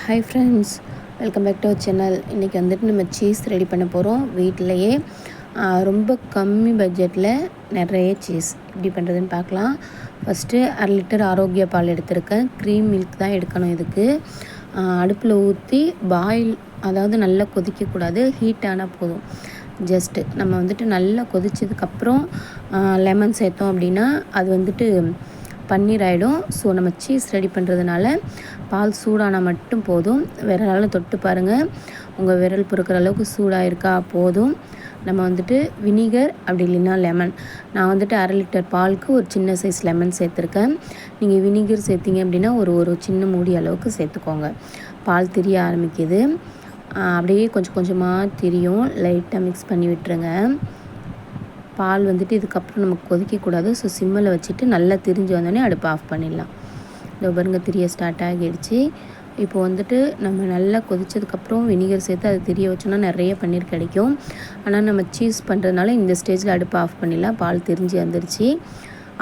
Hi friends welcome back to our channel இன்றைக்கி வந்துட்டு நம்ம சீஸ் ரெடி பண்ண போகிறோம் வீட்டிலையே ரொம்ப கம்மி பட்ஜெட்டில் நிறைய சீஸ் எப்படி பண்ணுறதுன்னு பார்க்கலாம். ஃபஸ்ட்டு அரை லிட்டர் ஆரோக்கிய பால் எடுத்திருக்கேன். க்ரீம் மில்க் தான் எடுக்கணும் இதுக்கு. அடுப்பில் ஊற்றி பாயில் அதாவது நல்லா கொதிக்கக்கூடாது. ஹீட் ஆனால் போதும். ஜஸ்ட்டு நம்ம வந்துட்டு நல்லா கொதிச்சதுக்கப்புறம் லெமன் சேர்த்தோம் அப்படின்னா அது வந்துட்டு பன்னீர் ஆகிடும் ஸோ நம்ம சீஸ் ரெடி பண்ணுறதுனால பால் சூடானால் மட்டும் போதும். விரலால் தொட்டு பாருங்கள் உங்கள் விரல் பொறுக்கிற அளவுக்கு சூடாக இருக்கா போதும். நம்ம வந்துட்டு வினிகர் அப்படி இல்லைன்னா லெமன் நான் வந்துட்டு அரை லிட்டர் பாலுக்கு ஒரு சின்ன சைஸ் லெமன் சேர்த்துருக்கேன். நீங்கள் வினிகர் சேர்த்திங்க அப்படின்னா ஒரு ஒரு சின்ன மூடி அளவுக்கு சேர்த்துக்கோங்க. பால் திரிய ஆரம்பிக்குது. அப்படியே கொஞ்சம் கொஞ்சமாக திரியும். லைட்டாக மிக்ஸ் பண்ணி விட்டுருங்க. பால் வந்துட்டு இதுக்கப்புறம் நமக்கு கொதிக்கக்கூடாது. ஸோ சிம்மில் வச்சுட்டு நல்லா திரிஞ்சு வந்தோடனே அடுப்பு ஆஃப் பண்ணிடலாம். இதோ பாருங்க திரிய ஸ்டார்ட் ஆகிடுச்சு. இப்போ வந்துட்டு நம்ம நல்லா கொதித்ததுக்கப்புறம் வினிகர் சேர்த்து அது திரிய வச்சோன்னா நிறைய பன்னீர் கிடைக்கும். ஆனால் நம்ம சீஸ் பண்ணுறதுனால இந்த ஸ்டேஜில் அடுப்பு ஆஃப் பண்ணிடலாம். பால் திரிஞ்சு வந்துருச்சு.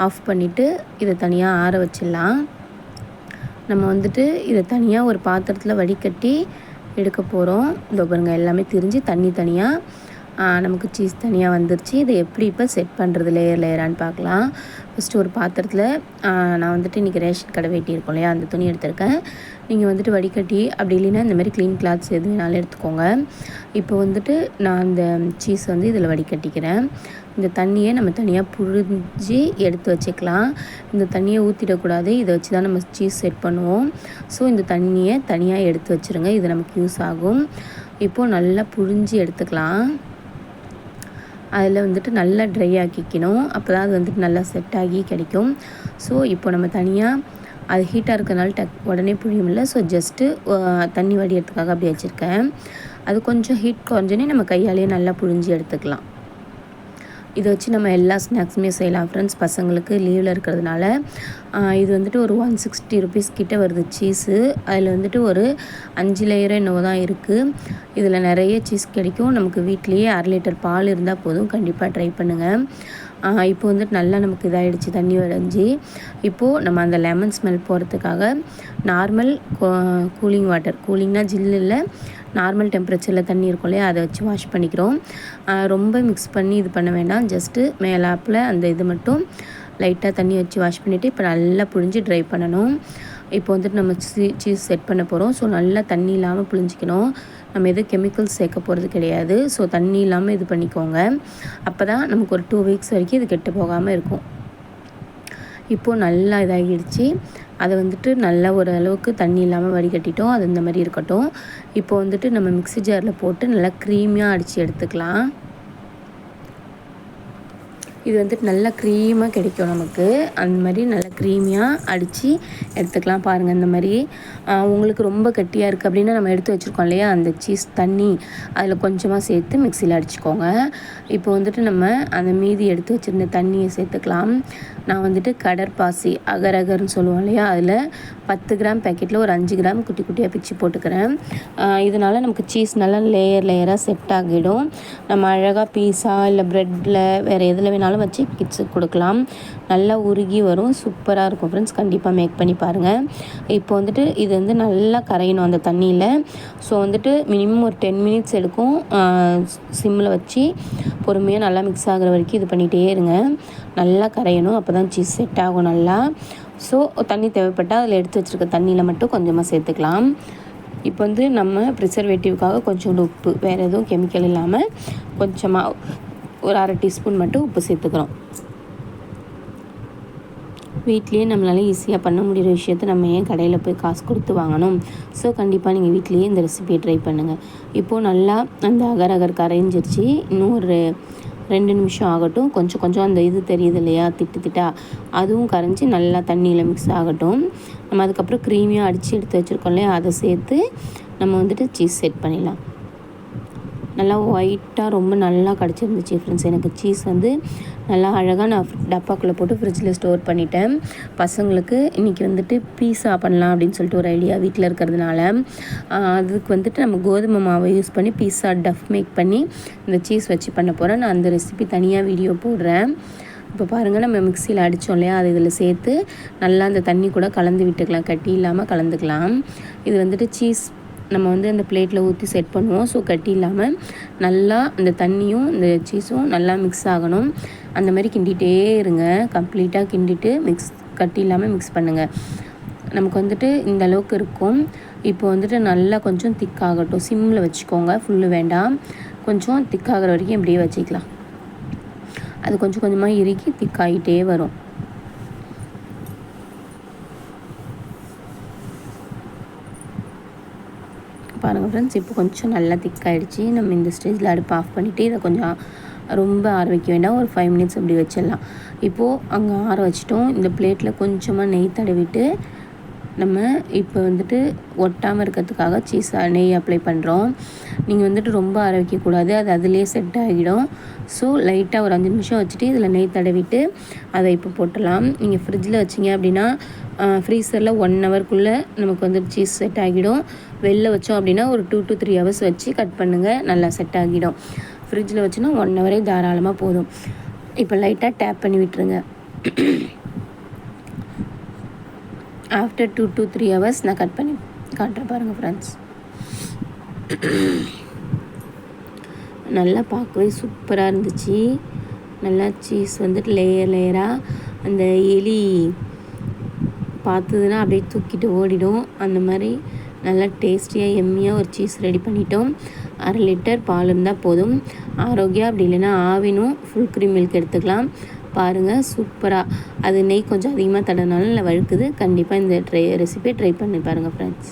ஆஃப் பண்ணிவிட்டு இதை தனியாக ஆற வச்சிடலாம். நம்ம வந்துட்டு இதை தனியாக ஒரு பாத்திரத்தில் வடிகட்டி எடுக்க போகிறோம் இதோ பாருங்கள் எல்லாமே திரிஞ்சு தண்ணி தனியாக நமக்கு சீஸ் தனியாக வந்துருச்சு. இதை எப்படி இப்போ செட் பண்ணுறது லேயர் லேயரான்னு பார்க்கலாம். ஃபஸ்ட்டு ஒரு பாத்திரத்தில் நான் வந்துட்டு இன்றைக்கி ரேஷன் கடை வெட்டியிருக்கோம் இல்லையா? அந்த துணி எடுத்திருக்கேன். நீங்கள் வந்துட்டு வடிகட்டி அப்படி இல்லைன்னா இந்த மாதிரி க்ளீன் கிளாத்ஸ் எது வேணாலும் எடுத்துக்கோங்க. இப்போ வந்துட்டு நான் அந்த சீஸ் வந்து இதில் வடிகட்டிக்கிறேன். இந்த தண்ணியை நம்ம தனியாக புழிஞ்சு எடுத்து வச்சுக்கலாம். இந்த தண்ணியை ஊற்றிடக்கூடாது இதை வச்சு தான் நம்ம சீஸ் செட் பண்ணுவோம். ஸோ இந்த தண்ணியை தனியாக எடுத்து வச்சுருங்க. இது நமக்கு யூஸ் ஆகும். இப்போது நல்லா புழிஞ்சு எடுத்துக்கலாம். அதில் வந்துட்டு நல்லா ட்ரை ஆக்கிக்கணும். அப்போ தான் அது வந்துட்டு நல்லா செட் ஆகி கிடைக்கும். ஸோ இப்போ நம்ம தனியாக அது ஹீட்டாக இருக்கிறனால டக் உடனே புழியுமில்ல ஸோ ஜஸ்ட்டு தண்ணி வடிகிறதுக்காக அப்படி வச்சுருக்கேன். அது கொஞ்சம் ஹீட் குறைஞ்சோன்னே நம்ம கையாலேயே நல்லா புழிஞ்சு எடுத்துக்கலாம். இதை வச்சு நம்ம எல்லா ஸ்நாக்ஸுமே செய்யலாம். ஃப்ரெண்ட்ஸ் பசங்களுக்கு லீவில் இருக்கிறதுனால இது வந்துட்டு ஒரு ஒன் சிக்ஸ்டி ருபீஸ் கிட்டே வருது சீஸு அதில் வந்துட்டு ஒரு அஞ்சு லேயரோ என்னவோ தான் இருக்குது இதில் நிறைய சீஸ் கிடைக்கும். நமக்கு வீட்லேயே அரை லிட்டர் பால் இருந்தால் போதும். கண்டிப்பாக ட்ரை பண்ணுங்கள் இப்போ வந்துட்டு நல்லா நமக்கு இதாகிடுச்சு தண்ணி வரைஞ்சி இப்போது நம்ம அந்த லெமன் ஸ்மெல் போகிறதுக்காக நார்மல் கூலிங் வாட்டர் கூலிங்னால் ஜில்லு இல்லை நார்மல் டெம்பரேச்சரில் தண்ணி இருக்கும் இல்லையா? அதை வச்சு வாஷ் பண்ணிக்கிறோம். ரொம்ப மிக்ஸ் பண்ணி இது பண்ண வேண்டாம். ஜஸ்ட்டு மேலாப்பில் அந்த இது மட்டும் லைட்டாக தண்ணி வச்சு வாஷ் பண்ணிவிட்டு இப்போ நல்லா புழிஞ்சு ட்ரை பண்ணணும். இப்போ வந்துட்டு நம்ம சீ சீஸ் செட் பண்ண போகிறோம் ஸோ நல்லா தண்ணி இல்லாமல் புழிஞ்சிக்கணும் நம்ம எதுவும் கெமிக்கல்ஸ் சேர்க்க போகிறது கிடையாது. ஸோ தண்ணி இல்லாமல் இது பண்ணிக்கோங்க. அப்போ தான் நமக்கு ஒரு டூ வீக்ஸ் வரைக்கும் இது கெட்டு போகாமல் இருக்கும். இப்போது நல்லா இதாகிடுச்சு. அதை வந்துட்டு நல்லா ஒரு அளவுக்கு தண்ணி இல்லாமல் வடிகட்டிட்டோம். அது இந்த மாதிரி இருக்கட்டும். இப்போ வந்துட்டு நம்ம மிக்சி ஜாரில் போட்டு நல்லா க்ரீமியாக அடித்து எடுத்துக்கலாம். இது வந்துட்டு நல்லா க்ரீமாக கிடைக்கும் நமக்கு. அந்த மாதிரி நல்லா க்ரீமியாக அடித்து எடுத்துக்கலாம் பாருங்கள் இந்த மாதிரி உங்களுக்கு ரொம்ப கட்டியாக இருக்குது அப்படின்னா நம்ம எடுத்து வச்சுருக்கோம் இல்லையா? அந்த சீஸ் தண்ணி அதில் கொஞ்சமாக சேர்த்து மிக்சியில் அடிச்சுக்கோங்க. இப்போ வந்துட்டு நம்ம அந்த மீதி எடுத்து வச்சுருந்த தண்ணியை சேர்த்துக்கலாம். நான் வந்துட்டு கடற்பாசி அகர் அகர்னு சொல்லுவோம் இல்லையா? அதில் பத்து கிராம் பேக்கெட்டில் ஒரு அஞ்சு கிராம் குட்டி குட்டியாக பிச்சு போட்டுக்கிறேன். இதனால் நமக்கு சீஸ் நல்லா லேயர் லேயராக செட் ஆகிடும். நம்ம அழகாக பீஸா இல்லை ப்ரெட்டில் வேறு எதில் வேணாலும் வச்சு கிட்ஸுக்கு கொடுக்கலாம். நல்லா உருகி வரும். சூப்பராக இருக்கும் ஃப்ரெண்ட்ஸ் கண்டிப்பாக மேக் பண்ணி பாருங்கள் இப்போ வந்துட்டு இது வந்து நல்லா கரையணும் அந்த தண்ணியில். ஸோ வந்துட்டு மினிமம் ஒரு டென் மினிட்ஸ் எடுக்கும். சிம்மில் வச்சு பொறுமையாக நல்லா மிக்ஸ் ஆகிற வரைக்கும் இது பண்ணிகிட்டே இருங்க. நல்லா கரையணும். அப்போ தான் சீஸ் செட் ஆகும் நல்லா. ஸோ தண்ணி தேவைப்பட்டால் அதில் எடுத்து வச்சுருக்க தண்ணியில் மட்டும் கொஞ்சமாக சேர்த்துக்கலாம். இப்போ வந்து நம்ம ப்ரிசர்வேட்டிவ்க்காக கொஞ்சம் உப்பு வேறு எதுவும் கெமிக்கல் இல்லாமல் கொஞ்சமாக ஒரு அரை டீஸ்பூன் மட்டும் உப்பு சேர்த்துக்கிறோம். வீட்லேயே நம்மளால் ஈஸியாக பண்ண முடிகிற விஷயத்த நம்ம ஏன் கடையில் போய் காசு கொடுத்து வாங்கணும்? ஸோ கண்டிப்பாக நீங்கள் வீட்லேயே இந்த ரெசிபியை ட்ரை பண்ணுங்கள் இப்போது நல்லா அந்த அகர் அகர் கரைஞ்சிருச்சு. இன்னும் ஒரு ரெண்டு நிமிஷம் ஆகட்டும். கொஞ்சம் கொஞ்சம் அந்த இது தெரியுது இல்லையா? திட்டு திட்டா. அதுவும் கரைஞ்சி நல்லா தண்ணியில் மிக்ஸ் ஆகட்டும். நம்ம அதுக்கப்புறம் க்ரீமியாக அடித்து எடுத்து வச்சுருக்கோம் இல்லையா? அதை சேர்த்து நம்ம வந்துட்டு சீஸ் செட் பண்ணிடலாம். நல்லா ஒயிட்டாக ரொம்ப நல்லா கிடச்சிருந்துச்சு ஃப்ரெண்ட்ஸ் எனக்கு சீஸ் வந்து நல்லா அழகாக நான் டப்பாக்குள்ளே போட்டு ஃப்ரிட்ஜில் ஸ்டோர் பண்ணிட்டேன். பசங்களுக்கு இன்றைக்கி வந்துட்டு பீஸா பண்ணலாம் அப்படின்னு சொல்லிட்டு ஒரு ஐடியா வீட்டில் இருக்கிறதுனால. அதுக்கு வந்துட்டு நம்ம கோதுமை மாவை யூஸ் பண்ணி பீஸா டஃப் மேக் பண்ணி இந்த சீஸ் வச்சு பண்ண போகிறேன் நான் அந்த ரெசிபி தனியாக வீடியோ போடுறேன். இப்போ பாருங்கள் நம்ம மிக்சியில் அடித்தோம் இல்லையா? அது இதில் சேர்த்து நல்லா அந்த தண்ணி கூட கலந்து விட்டுக்கலாம். கட்டி இல்லாமல் கலந்துக்கலாம். இது வந்துட்டு சீஸ் நம்ம வந்து அந்த பிளேட்டில் ஊற்றி செட் பண்ணுவோம். ஸோ கட்டி இல்லாமல் நல்லா அந்த தண்ணியும் இந்த சீஸும் நல்லா மிக்ஸ் ஆகணும். அந்த மாதிரி கிண்டிகிட்டே இருங்க. கம்ப்ளீட்டாக கிண்டிட்டு மிக்ஸ் கட்டி இல்லாமல் மிக்ஸ் பண்ணுங்கள் நமக்கு வந்துட்டு இந்த அளவுக்கு இருக்கும். இப்போ வந்துட்டு நல்லா கொஞ்சம் திக்காகட்டும் சிம்மில் வச்சுக்கோங்க. ஃபுல்லு வேண்டாம். கொஞ்சம் திக்காகிற வரைக்கும் இப்படியே வச்சுக்கலாம். அது கொஞ்சம் கொஞ்சமாக இறுக்கி திக்காகிட்டே வரும். பாருங்கள் ஃப்ரெண்ட்ஸ் இப்போ கொஞ்சம் நல்லா திக்காயிடுச்சு. நம்ம இந்த ஸ்டேஜில் அடுப்பு ஆஃப் பண்ணிவிட்டு இதை கொஞ்சம் ரொம்ப ஆற வைக்க வேண்டாம். ஒரு ஃபைவ் மினிட்ஸ் அப்படி வச்சிடலாம். இப்போது அங்கே ஆற வச்சிட்டோம். இந்த பிளேட்டில் கொஞ்சமாக நெய் தடவிட்டு நம்ம இப்போ வந்துட்டு ஒட்டாமல் இருக்கிறதுக்காக சீஸ் நெய் அப்ளை பண்ணுறோம் நீங்கள் வந்துட்டு ரொம்ப ஆரோக்கியக்கூடாது அது அதிலே செட் ஆகிடும். ஸோ லைட்டாக ஒரு அஞ்சு நிமிஷம் வச்சுட்டு இதில் நெய் தடவிட்டு அதை இப்போ போட்டலாம் நீங்கள் ஃப்ரிட்ஜில் வச்சிங்க அப்படின்னா ஃப்ரீசரில் ஒன் ஹவர்க்குள்ளே நமக்கு வந்து சீஸ் செட் ஆகிடும். வெளில வச்சோம் அப்படின்னா ஒரு டூ டு த்ரீ ஹவர்ஸ் வச்சு கட் பண்ணுங்கள் நல்லா செட் ஆகிடும். ஃப்ரிட்ஜில் வச்சுன்னா ஒன் ஹவரே தாராளமாக போதும். இப்போ லைட்டாக டேப் பண்ணி விட்டுருங்க. After two two three hours நான் கட் பண்ணி காட்டுறேன் பாருங்கள் ஃப்ரெண்ட்ஸ் நல்லா பார்க்கவே சூப்பராக இருந்துச்சு. நல்லா சீஸ் வந்துட்டு லேயர் லேயராக அந்த எலி பார்த்ததுன்னா அப்படியே தூக்கிட்டு ஓடிடும். அந்த மாதிரி நல்லா டேஸ்டியாக எம்மியாக ஒரு சீஸ் ரெடி பண்ணிட்டோம். அரை லிட்டர் பால் இருந்தால் போதும். ஆரோக்கியம் அப்படி இல்லைன்னா ஆவினும் ஃபுல் க்ரீம் மில்க் எடுத்துக்கலாம். பாருங்கள் சூப்பராக அது நெய் கொஞ்சம் அதிகமாக தடனாலும் இல்லை வழுக்குது. கண்டிப்பாக இந்த ட்ரை ரெசிபியை ட்ரை பண்ணி பாருங்கள் ஃப்ரெண்ட்ஸ்